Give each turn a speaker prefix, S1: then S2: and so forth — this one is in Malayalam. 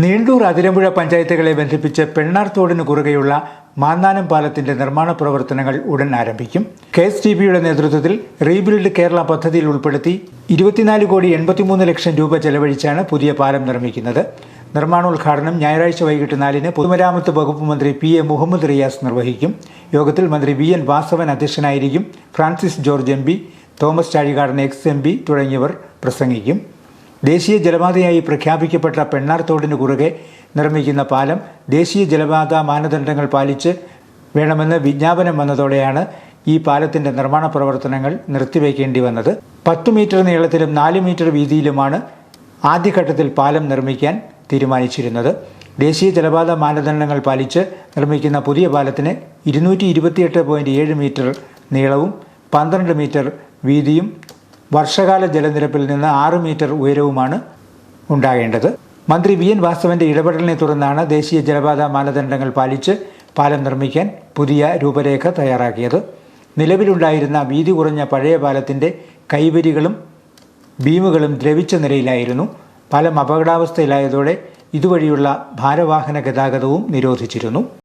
S1: നീണ്ടൂർ അതിരമ്പുഴ പഞ്ചായത്തുകളെ ബന്ധിപ്പിച്ച് പെണ്ണാർ തോടിന് കുറുകെയുള്ള മാന്നാനം പാലത്തിന്റെ നിർമ്മാണ പ്രവർത്തനങ്ങൾ ഉടൻ ആരംഭിക്കും. കെ എസ് ടി ബിയുടെ നേതൃത്വത്തിൽ റീബിൽഡ് കേരള പദ്ധതിയിൽ ഉൾപ്പെടുത്തി ഇരുപത്തിനാല് കോടി എൺപത്തിമൂന്ന് ലക്ഷം രൂപ ചെലവഴിച്ചാണ് പുതിയ പാലം നിർമ്മിക്കുന്നത്. നിർമ്മാണോദ്ഘാടനം ഞായറാഴ്ച വൈകിട്ട് നാലിന് പൊതുമരാമത്ത് വകുപ്പ് മന്ത്രി പി എ മുഹമ്മദ് റിയാസ് നിർവഹിക്കും. യോഗത്തിൽ മന്ത്രി വി എൻ വാസവൻ അധ്യക്ഷനായിരിക്കും. Francis George M Thomas Chazhikadan ex M തുടങ്ങിയവർ പ്രസംഗിക്കും. ദേശീയ ജലപാതയായി പ്രഖ്യാപിക്കപ്പെട്ട പെണ്ണാർ തോടിനു കുറുകെ നിർമ്മിക്കുന്ന പാലം ദേശീയ ജലപാത മാനദണ്ഡങ്ങൾ പാലിച്ച് വേണമെന്ന് വിജ്ഞാപനം വന്നതോടെയാണ് ഈ പാലത്തിന്റെ നിർമ്മാണ പ്രവർത്തനങ്ങൾ നിർത്തിവെക്കേണ്ടി വന്നത്. പത്ത് മീറ്റർ നീളത്തിലും നാല് മീറ്റർ വീതിയിലുമാണ് ആദ്യഘട്ടത്തിൽ പാലം നിർമ്മിക്കാൻ തീരുമാനിച്ചിരുന്നത്. ദേശീയ ജലപാത മാനദണ്ഡങ്ങൾ പാലിച്ച് നിർമ്മിക്കുന്ന പുതിയ പാലത്തിന് ഇരുന്നൂറ്റി ഇരുപത്തിയെട്ട് പോയിന്റ് ഏഴ് മീറ്റർ നീളവും പന്ത്രണ്ട് മീറ്റർ വീതിയും വർഷകാല ജലനിരപ്പിൽ നിന്ന് ആറ് മീറ്റർ ഉയരവുമാണ് ഉണ്ടാകേണ്ടത്. മന്ത്രി വി. എൻ. വാസവന്റെ ഇടപെടലിനെ തുടർന്നാണ് ദേശീയ ജലപാത മാനദണ്ഡങ്ങൾ പാലിച്ച് പാലം നിർമ്മിക്കാൻ പുതിയ രൂപരേഖ തയ്യാറാക്കിയത്. നിലവിലുണ്ടായിരുന്ന വീതി കുറഞ്ഞ പഴയ പാലത്തിന്റെ കൈവരികളും ബീമുകളും ദ്രവിച്ച നിലയിലായിരുന്നു. പാലം അപകടാവസ്ഥയിലായതോടെ ഇതുവഴിയുള്ള ഭാരവാഹന ഗതാഗതവും നിരോധിച്ചിരുന്നു.